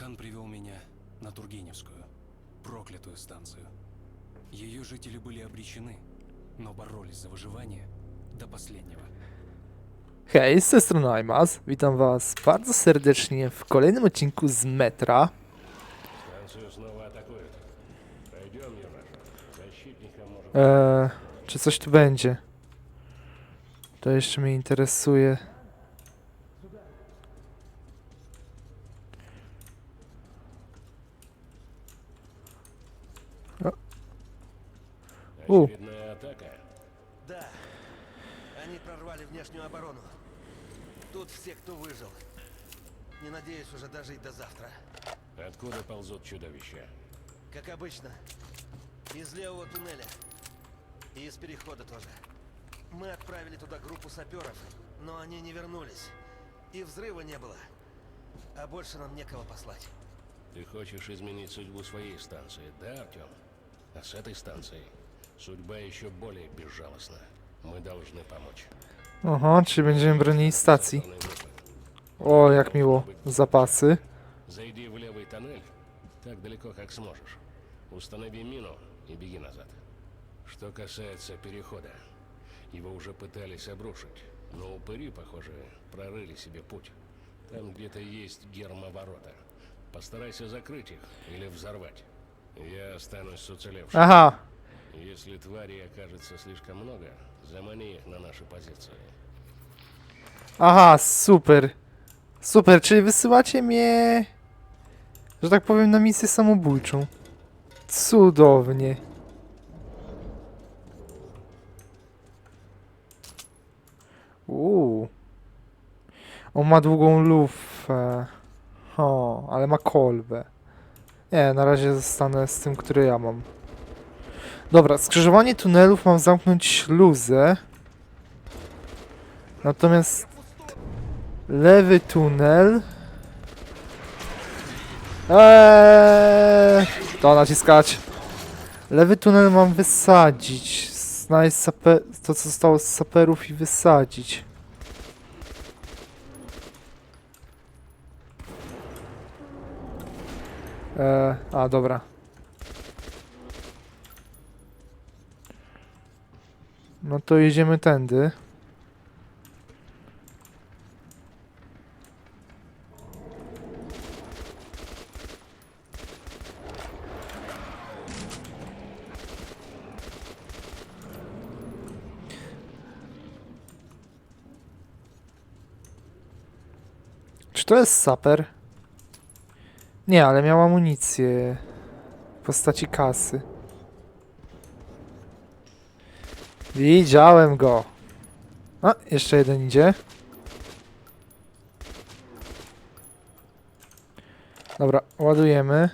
Хан привел меня на Тургеневскую, проклятую станцию. Ее жители были обречены, но боролись за выживание до последнего. Hej, z tej strony Aimaz. Witam was bardzo serdecznie w kolejnym odcinku z Metra. Станцию снова атакуют. Пойдем, юноша. Защитникам можем... Eee, czy coś tu będzie? To jeszcze mnie interesuje. Очередная атака. Да. Они прорвали внешнюю оборону. Тут все, кто выжил. Не надеюсь уже дожить до завтра. Откуда ползут чудовища? Как обычно. Из левого туннеля. И из перехода тоже. Мы отправили туда группу саперов, но они не вернулись. И взрыва не было. А больше нам некого послать. Ты хочешь изменить судьбу своей станции, да, Артем? А с этой станцией судьба еще более безжалостна. Мы должны помочь. Aha, czy będziemy bronili stacji? O, jak miło. Zapasy. Зайди в левый тоннель так далеко, как сможешь. Установи мину и беги назад. Что касается перехода, его уже пытались обрушить, но упыри, похоже, прорыли себе путь. Там где-то есть гермоворота. Постарайся закрыть их или взорвать. Я останусь с уцелевшим. Aha, Если тварей окажется слишком много, замани их на наши позиции. aha, super. Super, czyli wysyłacie mnie, że tak powiem, na misję samobójczą. Cudownie. Uuu. On ma długą lufę. O, ale ma kolbę. Nie, na razie zostanę z tym, który ja mam. Dobra, skrzyżowanie tunelów mam zamknąć śluzę. Natomiast lewy tunel. Eee, to naciskać. Lewy tunel mam wysadzić. Znaleźć to, co zostało z saperów i wysadzić. Eee, a, dobra. No to jedziemy tędy. Czy to jest saper? Nie, ale miał amunicję w postaci kasy. Widziałem go. A, jeszcze jeden idzie. Dobra, ładujemy.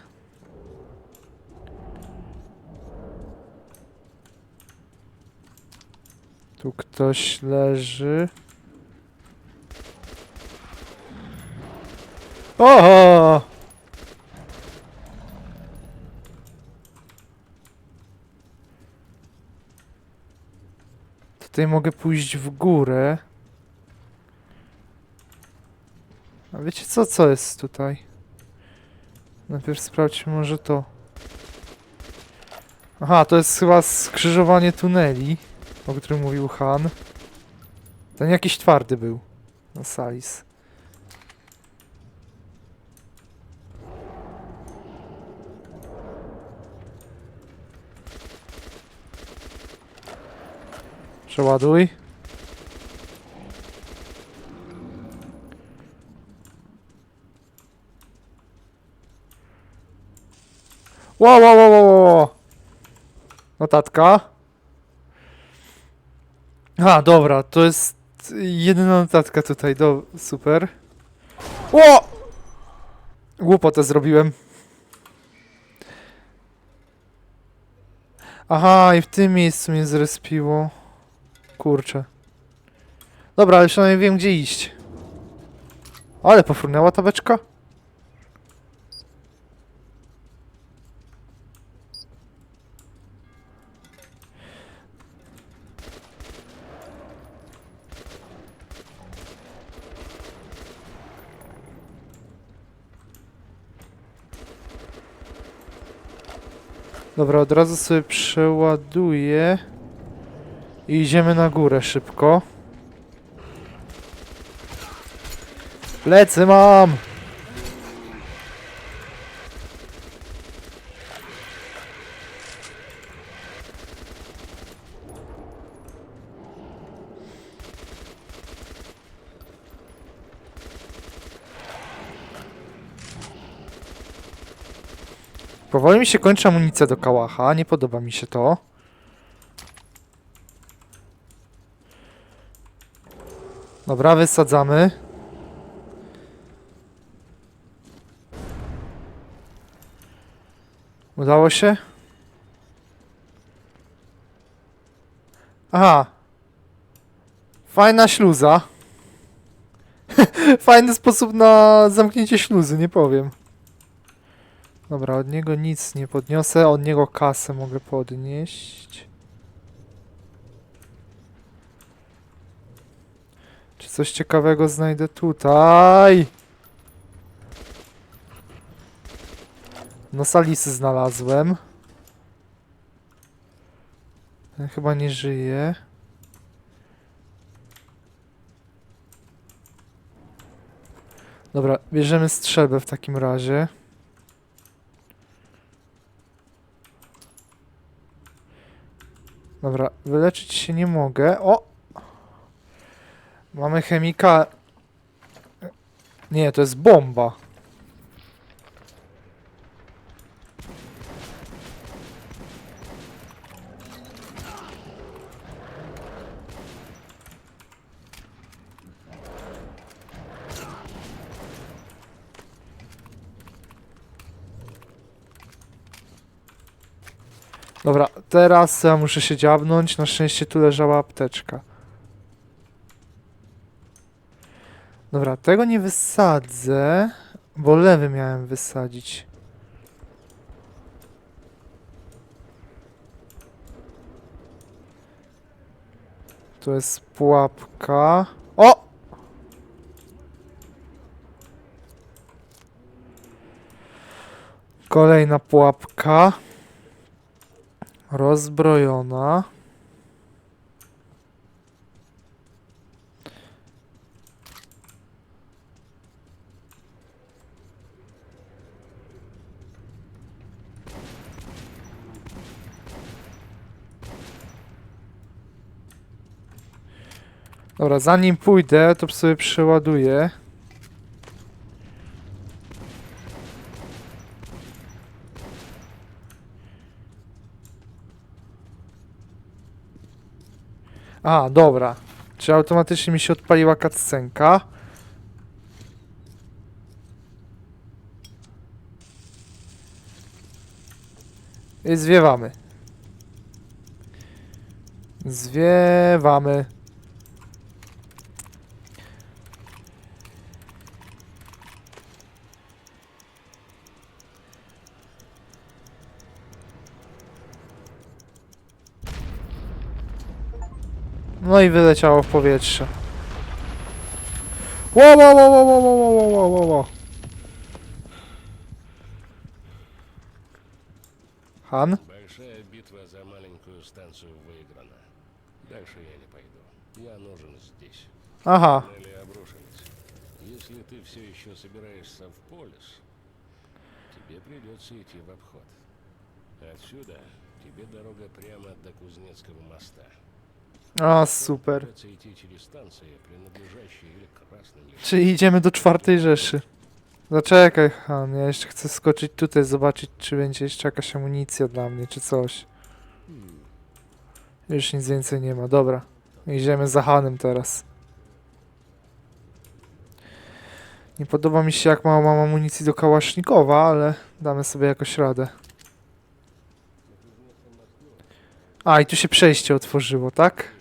Tu ktoś leży. Oho! Tutaj mogę pójść w górę. A wiecie co, co jest tutaj? Najpierw sprawdźmy może to. Aha, to jest chyba skrzyżowanie tuneli, o którym mówił Han. Ten jakiś twardy był. No Salis. Przeładuj. Wow, wow, wow, wow. Notatka. A, dobra, to jest jedyna notatka tutaj, do, super. O! Głupotę zrobiłem. Aha, i w tym miejscu mnie zrespiło kurczę. Dobra, ale przynajmniej wiem, gdzie iść. Ale pofrunęła ta beczka. Dobra, od razu sobie przeładuję. I idziemy na górę szybko. Plecy mam! Powoli mi się kończy amunicja do kałacha, nie podoba mi się to. Dobra, wysadzamy. Udało się? Aha. Fajna śluza. Fajny sposób na zamknięcie śluzy, nie powiem. Dobra, od niego nic nie podniosę, od niego kasę mogę podnieść. Czy coś ciekawego znajdę tutaj? No salisy znalazłem. Ten chyba nie żyje. Dobra, bierzemy strzelbę w takim razie. Dobra, wyleczyć się nie mogę. O! Mamy chemika. Nie, to jest bomba. Dobra, teraz ja muszę się dziabnąć. Na szczęście tu leżała apteczka. Dobra, tego nie wysadzę, bo lewy miałem wysadzić. Tu jest pułapka. O! Kolejna pułapka. Rozbrojona. Dobra, zanim pójdę, to sobie przeładuję. A, dobra. Czy automatycznie mi się odpaliła cutscenka? I zwiewamy. Zwiewamy. No i wyleciało w powietrze. Ło, ło, ło, ło, ło, ło, ło, ło, ło, ło. Han? Большая битва за маленькую станцию выиграна. Дальше я не пойду. Я нужен здесь. Aha. Туннели обрушились. Если ты все еще собираешься в полис, тебе придется идти в обход. Отсюда тебе дорога прямо до Кузнецкого моста. A, super. Czy idziemy do czwartej Rzeszy? Zaczekaj, Han, ja jeszcze chcę skoczyć tutaj, zobaczyć, czy będzie jeszcze jakaś amunicja dla mnie, czy coś. Już nic więcej nie ma, dobra. Idziemy za Hanem teraz. Nie podoba mi się, jak mało mam amunicji do kałasznikowa, ale damy sobie jakoś radę. A, i tu się przejście otworzyło, tak?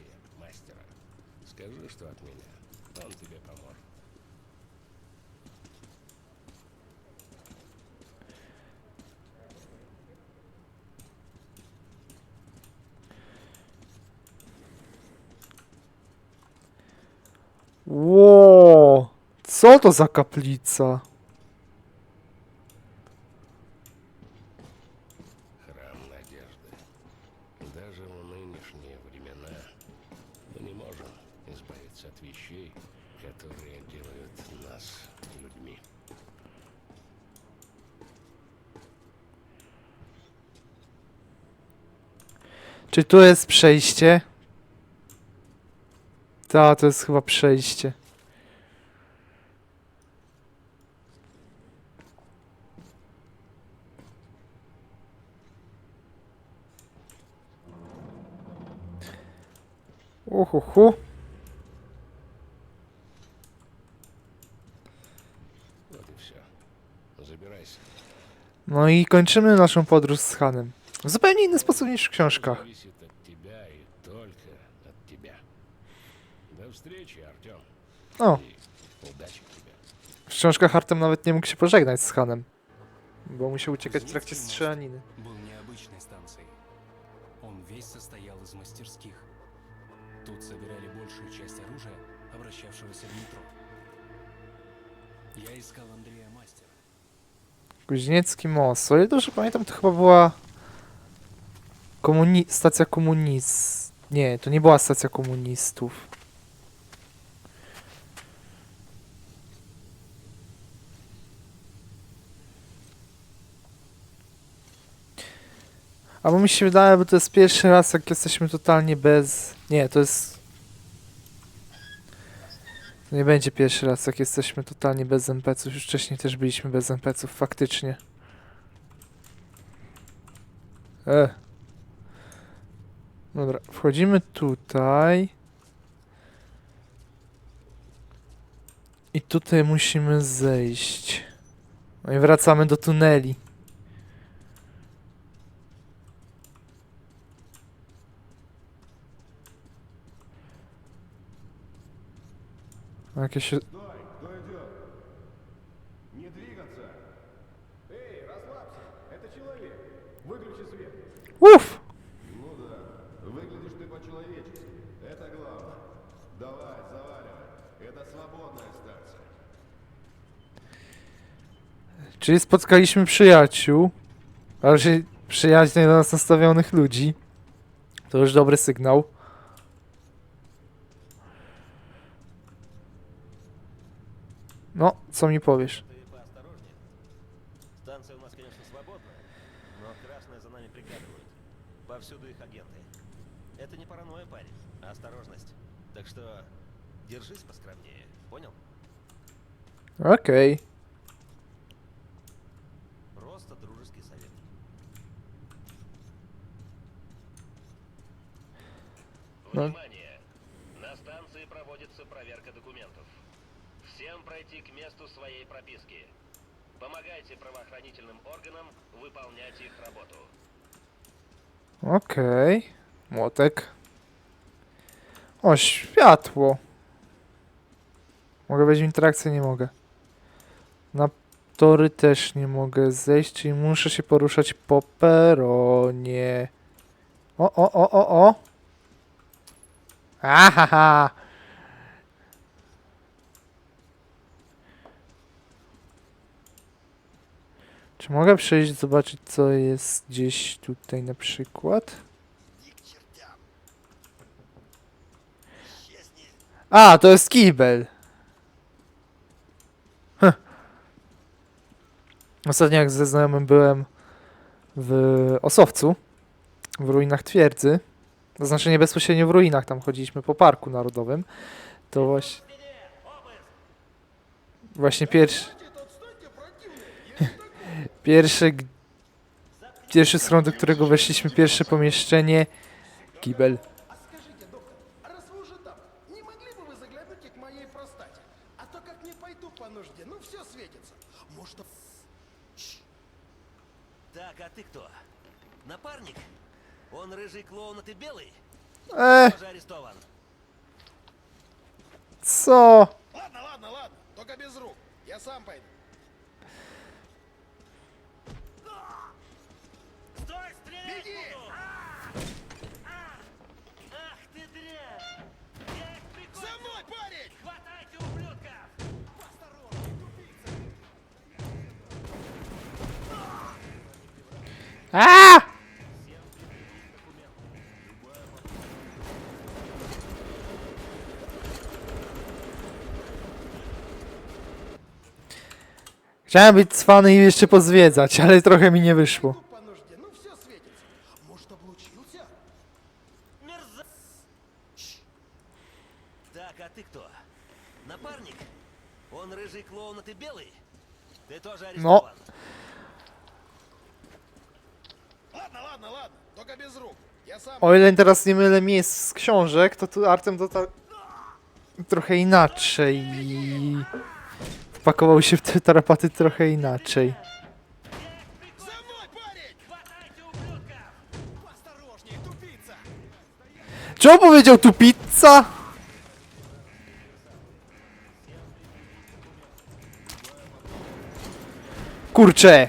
Co to za kaplica? Czy tu jest przejście? Tak, to jest chyba przejście. Uhuhu. Вот и все. Забирайся. No i kończymy naszą podróż z Hanem. W zupełnie inny sposób niż w książkach. Зависит от тебя и только от тебя. До встречи, Артем. O, И удачи тебе. w książkach Artem nawet nie mógł się pożegnać z Hanem. Bo musiał uciekać w trakcie strzelaniny. был Kuźniecki most. O ile dobrze pamiętam, to chyba była komuni- stacja komunist. Nie, to nie była stacja komunistów. Albo mi się wydaje, bo to jest pierwszy raz, jak jesteśmy totalnie bez... Nie, to jest... Nie będzie pierwszy raz, jak jesteśmy totalnie bez NPC-ów. Już wcześniej też byliśmy bez NPC-ów, faktycznie. E. Dobra, wchodzimy tutaj. I tutaj musimy zejść. No i wracamy do tuneli. свет! Uff! Ну да, выглядишь ты по-человечески. Это главное. Давай, заваливай. Это свободная станция. Czyli spotkaliśmy przyjaciół, a raczej przyjaźnie do nas nastawionych ludzi. To już dobry sygnał. Это не паранойя, держись поскромнее, понял? Okej. Просто дружеский совет. Внимание! На станции проводится проверка документов. Всем пройти к месту своей прописки. Помогайте правоохранительным органам выполнять их работу. Okej. Młotek. O, światło. Mogę wejść w interakcję? Nie mogę. Na tory też nie mogę zejść, czyli muszę się poruszać po peronie. O, o, o, o, o. Ahaha. Czy mogę przejść, zobaczyć co jest gdzieś tutaj na przykład? A, to jest kibel. Ostatnio jak ze znajomym byłem w Osowcu, w ruinach twierdzy, to znaczy nie bezpośrednio w ruinach, tam chodziliśmy po parku narodowym, to właśnie... Właśnie pierwszy... Pierwszy... g- Pierwszy schron, do którego weszliśmy, pierwsze pomieszczenie, kibel. А скажите, доктор, а раз вы уже там, не могли бы вы заглянуть и к моей простате? А то как не пойду по нужде, ну все светится. Может, Так, а ты кто? Напарник? Он рыжий клоун, а ты белый? Eee, Тоже арестован. co? Ладно, ладно, ладно, только без рук. Я сам пойду. A! Być cwany i jeszcze pozwiedzać, ale trochę mi nie wyszło. No. O ile teraz nie mylę miejsc z książek, to tu Artem dotarł trochę inaczej. I wpakował się w te tarapaty trochę inaczej. Czy on powiedział tu pizza? Kurczę,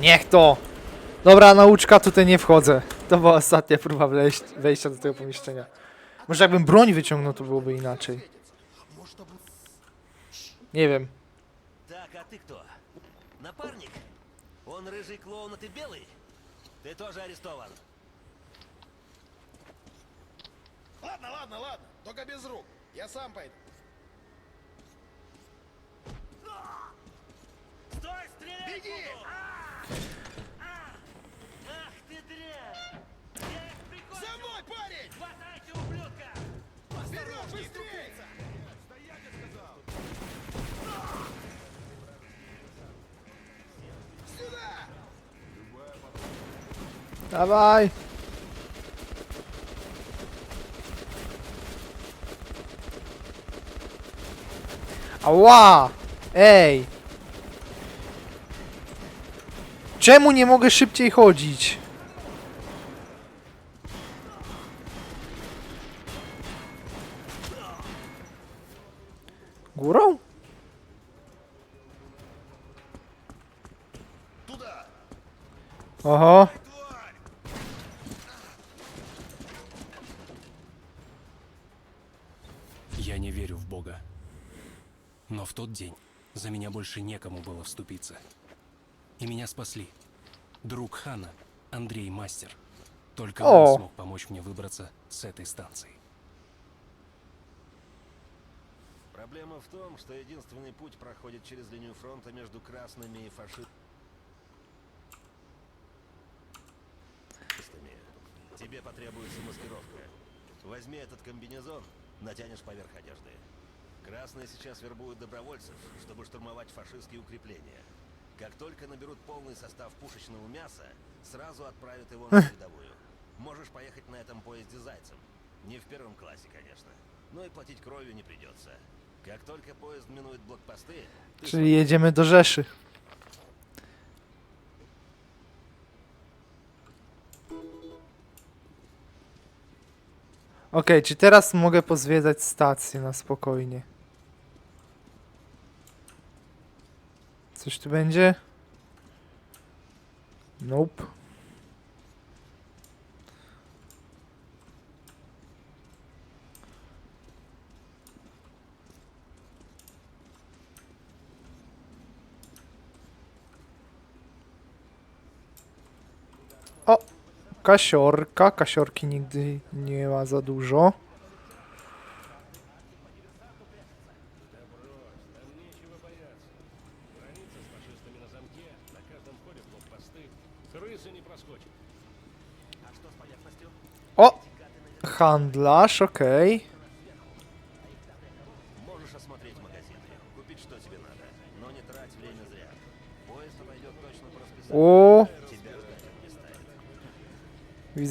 Niech to! Dobra, nauczka, tutaj nie wchodzę. To była ostatnia próba wejść, wejścia do tego pomieszczenia. Może jakbym broń wyciągnął, to byłoby inaczej. Может, чтобы... Nie wiem. Так, а ты кто? Напарник? Он рыжий клоун, а ты белый? Ты тоже арестован. Ладно, ладно, ладно, только без рук. Я сам пойду. Стой, стрелять Беги! Вперед, быстрее! Сюда! Dawaj! Ała! Ej! Czemu nie mogę szybciej chodzić? Oho. Тварь! Я не верю в Бога. Но в тот день за меня больше некому было вступиться. И меня спасли. Друг Хана, Андрей Мастер. Только он смог помочь мне выбраться с этой станции. Проблема в том, что единственный путь проходит через линию фронта между красными и фашистами. Тебе потребуется маскировка. Возьми этот комбинезон, натянешь поверх одежды. Красные сейчас вербуют добровольцев, чтобы штурмовать фашистские укрепления. Как только наберут полный состав пушечного мяса, сразу отправят его на передовую. Можешь поехать на этом поезде зайцем. Не в первом классе, конечно. Но и платить кровью не придется. Как только поезд минует блокпосты, ты Czyli jedziemy do Rzeszy. Okej, czy teraz mogę pozwiedzać stację na spokojnie? Coś tu będzie? Nope. Kasiorka. Kasiorki nigdy nie ma za dużo. O! Handlarz, okej. Okay.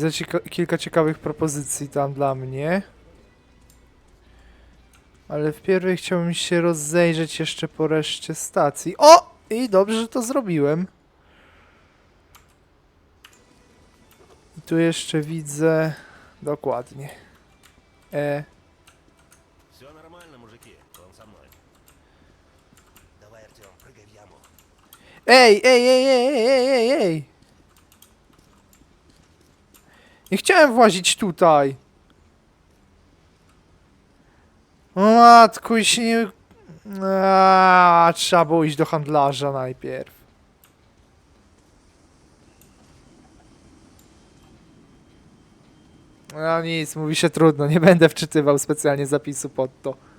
Widzę cieka kilka ciekawych propozycji tam dla mnie. Ale wpierw chciałbym się rozejrzeć jeszcze po reszcie stacji. O! I dobrze, że to zrobiłem. I tu jeszcze widzę... Dokładnie. E. Ej, ej, ej, ej, ej, ej, ej! Nie chciałem włazić tutaj. O matku, i nie... Aaaa, trzeba było iść do handlarza najpierw. No nic, mówi się trudno, nie będę wczytywał specjalnie zapisu pod to.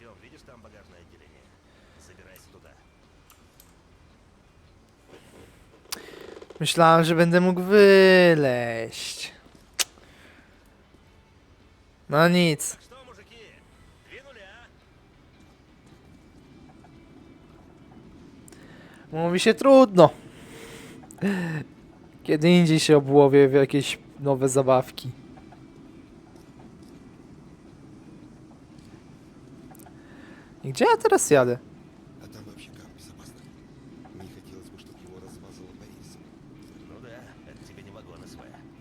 Артем, видишь там багажное отделение? Забирайся туда. Myślałem, że będę mógł wyleść. No nic. Что, мужики, двинули, а? Mówi się trudno. Kiedy indziej się obłowię w jakieś nowe zabawki. Gdzie ja teraz jadę? А там вообще как безопасно? Не хотелось бы, чтобы его размазало по рельсам. Ну да, это тебе не вагон СВ.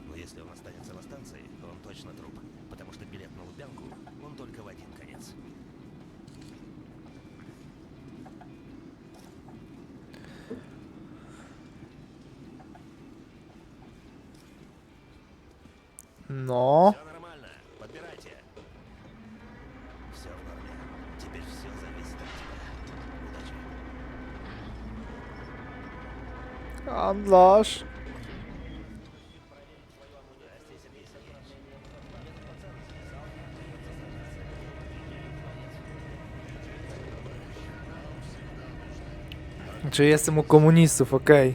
Но если он останется на станции, то он точно труп. Потому что билет на Лубянку, он только в один конец. No. Все Handlarz. Czy jestem u komunistów, okej.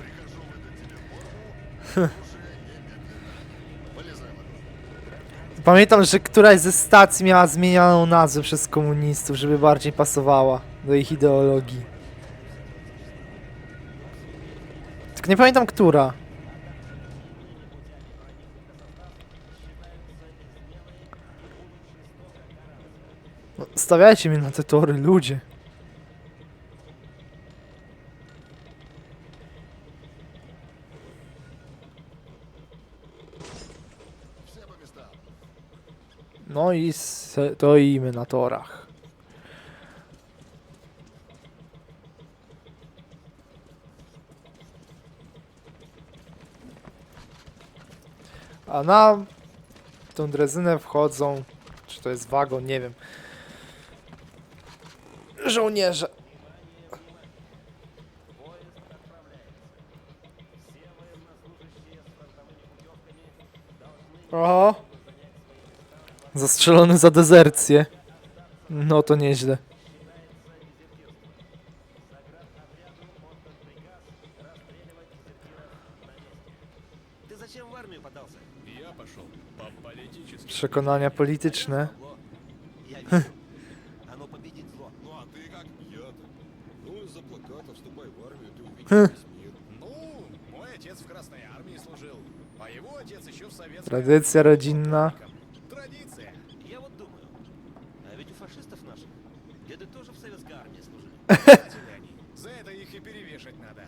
Pamiętam, że któraś ze stacji miała zmienioną nazwę przez komunistów, żeby bardziej pasowała do ich ideologii. Tylko nie pamiętam, która. No, stawiajcie mnie na te tory, ludzie. No i stoimy na torach. A na tą drezynę wchodzą, czy to jest wagon, nie wiem. Żołnierze. Oho. Zastrzelony za dezercję. No to nieźle. армии служили. Предатели они. За это их и перевешать надо.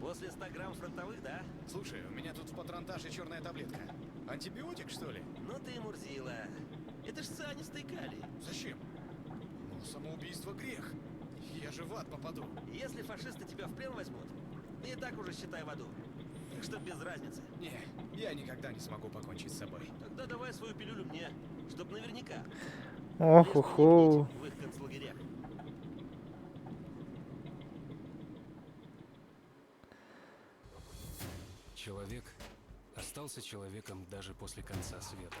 После 100 грамм фронтовых, да? Слушай, у меня тут в патронтаже черная таблетка. Антибиотик, что ли? Ну ты и мурзила. Это ж цианистый калий. Зачем? Ну, самоубийство грех. Я же в ад попаду. Если фашисты тебя в плен возьмут, ты и так уже считай в аду. Так что без разницы. Не, я никогда не смогу покончить с собой. Тогда давай свою пилюлю мне, чтоб наверняка. Ох, не видеть в их концлагерях. Человек остался человеком даже после конца света.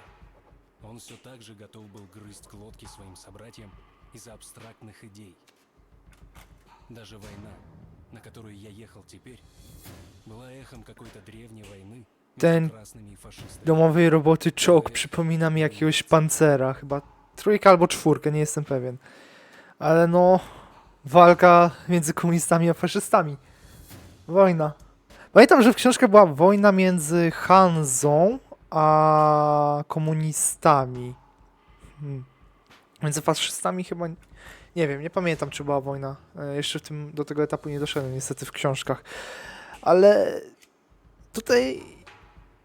Он все так же готов был грызть глотки своим собратьям из-за абстрактных идей. Даже война, на которую я ехал теперь, была эхом какой-то древней войны Ten между красными и фашистами. Domowej roboty czołg przypomina mi jakiegoś pancera, chyba trójka albo czwórkę, nie jestem pewien. Ale no, walka między komunistami a faszystami. Wojna. Pamiętam, że w książce była wojna między Hanzą a komunistami. Hmm. Między faszystami chyba. Nie wiem, nie pamiętam, czy była wojna. E, Jeszcze w tym, do tego etapu nie doszedłem, niestety, w książkach. Ale tutaj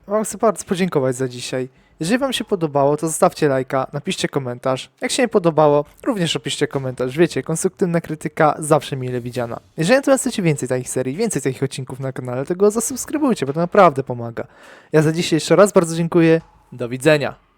wam chcę bardzo podziękować za dzisiaj. Jeżeli wam się podobało, to zostawcie lajka, napiszcie komentarz. Jak się nie podobało, również opiszcie komentarz. Wiecie, konstruktywna krytyka zawsze mile widziana. Jeżeli natomiast chcecie więcej takich serii, więcej takich odcinków na kanale, to go zasubskrybujcie, bo to naprawdę pomaga. Ja za dzisiaj jeszcze raz bardzo dziękuję. Do widzenia.